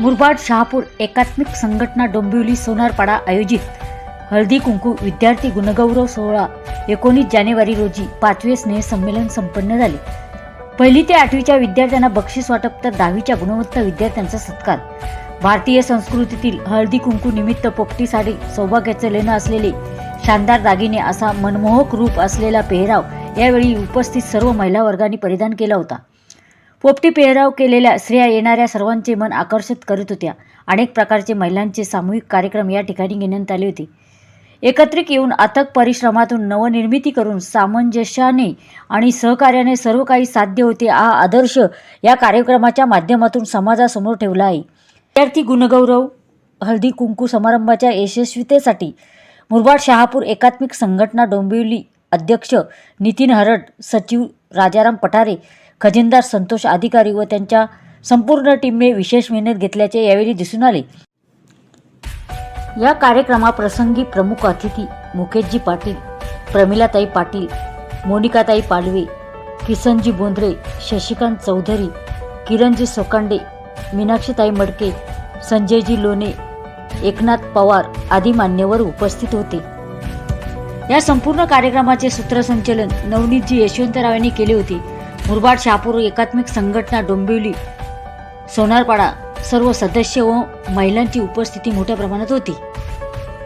मुरबाड शहापूर एकात्मिक संघटना डोंबिवली सोनारपाडा आयोजित हळदी कुंकू विद्यार्थी गुणगौरव सोहळा एकोणीस जानेवारी रोजी पाचवे स्नेहसंमेलन संपन्न झाले. पहिली ते आठवीच्या विद्यार्थ्यांना बक्षीस वाटप तर दहावीच्या गुणवत्ता विद्यार्थ्यांचा सत्कार. भारतीय संस्कृतीतील हळदी कुंकू निमित्त पोपटी साडी सौभाग्याचं लेणं असलेले शानदार दागिने असा मनमोहक रूप असलेला पेहराव यावेळी उपस्थित सर्व महिला वर्गाने परिधान केला होता. पोपटी पेहराव केलेल्या स्त्रिया येणाऱ्या सर्वांचे मन आकर्षित करीत होत्या. अनेक प्रकारचे महिलांचे सामूहिक कार्यक्रम या ठिकाणी घेण्यात आले होते. एकत्रित येऊन अथक परिश्रमातून नवनिर्मिती करून सामंजस्याने आणि सहकार्याने सर्व काही साध्य होते हा आदर्श या कार्यक्रमाच्या माध्यमातून समाजासमोर ठेवला आहे. विद्यार्थी गुणगौरव हळदी कुंकू समारंभाच्या यशस्वीतेसाठी मुरबाड शहापूर एकात्मिक संघटना डोंबिवली अध्यक्ष नितीन हरड सचिव राजाराम पठारे खजिनदार संतोष अधिकारी व त्यांच्या संपूर्ण टीमने विशेष मेहनत घेतल्याचे यावेळी दिसून आले. या कार्यक्रमाप्रसंगी प्रमुख अतिथी मुकेशजी पाटील प्रमिलाताई पाटील मोनिकाताई पालवे किसनजी बोंद्रे शशिकांत चौधरी किरणजी सोकांडे मीनाक्षीताई मडके संजयजी लोणे एकनाथ पवार आदी मान्यवर उपस्थित होते. या संपूर्ण कार्यक्रमाचे सूत्रसंचलन नवनीतजी यशवंतराव यांनी केले होते. मुरबाड शहापूर एकात्मिक संघटना डोंबिवली सोनारपाडा. सर्व सदस्य व महिलांची उपस्थिती मोठ्या प्रमाणात होती.